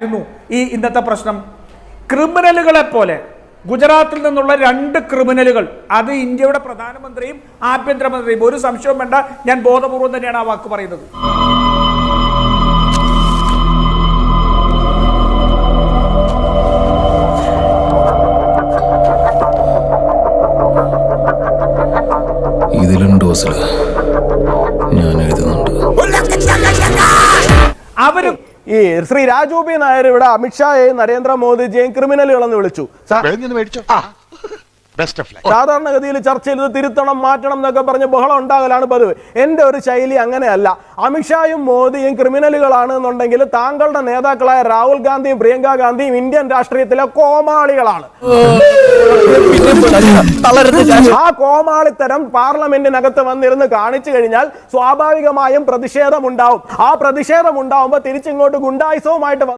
ആയിരുന്നു ഈ ഇന്നത്തെ പ്രശ്നം. ക്രിമിനലുകളെ പോലെ ഗുജറാത്തിൽ നിന്നുള്ള രണ്ട് ക്രിമിനലുകൾ അത് ഇന്ത്യയുടെ പ്രധാനമന്ത്രിയും ആഭ്യന്തരമന്ത്രിയും. ഒരു സംശയവും വേണ്ട ഞാൻ ബോധപൂർവം തന്നെയാണ് ആ വാക്ക് പറയുന്നത്. ഇതിലും ഡോസിൽ ഞാൻ എഴുതുന്നുണ്ട്. അവർ ഈ ശ്രീ രാജു പി നായർ ഇവിടെ അമിത്ഷായെയും നരേന്ദ്രമോദിജിയെയും ക്രിമിനലുകളെന്ന് വിളിച്ചു. സാധാരണഗതിയിൽ ചർച്ചയിൽ ഇത് തിരുത്തണം മാറ്റണം എന്നൊക്കെ പറഞ്ഞ് ബഹളം ഉണ്ടാകലാണ് പതിവ്. എന്റെ ഒരു ശൈലി അങ്ങനെയല്ല. അമിത്ഷായും മോദിയും ക്രിമിനലുകളാണ് എന്നുണ്ടെങ്കിൽ താങ്കളുടെ നേതാക്കളായ രാഹുൽ ഗാന്ധിയും പ്രിയങ്ക ഗാന്ധിയും ഇന്ത്യൻ രാഷ്ട്രീയത്തിലെ കോമാളികളാണ്. ആ കോമാളിത്തരം പാർലമെന്റിനകത്ത് വന്നിരുന്ന് കാണിച്ചു കഴിഞ്ഞാൽ സ്വാഭാവികമായും പ്രതിഷേധം ഉണ്ടാവും ആ പ്രതിഷേധം ഉണ്ടാവുമ്പോൾ തിരിച്ചിങ്ങോട്ട് ഗുണ്ടായുസവുമായിട്ട്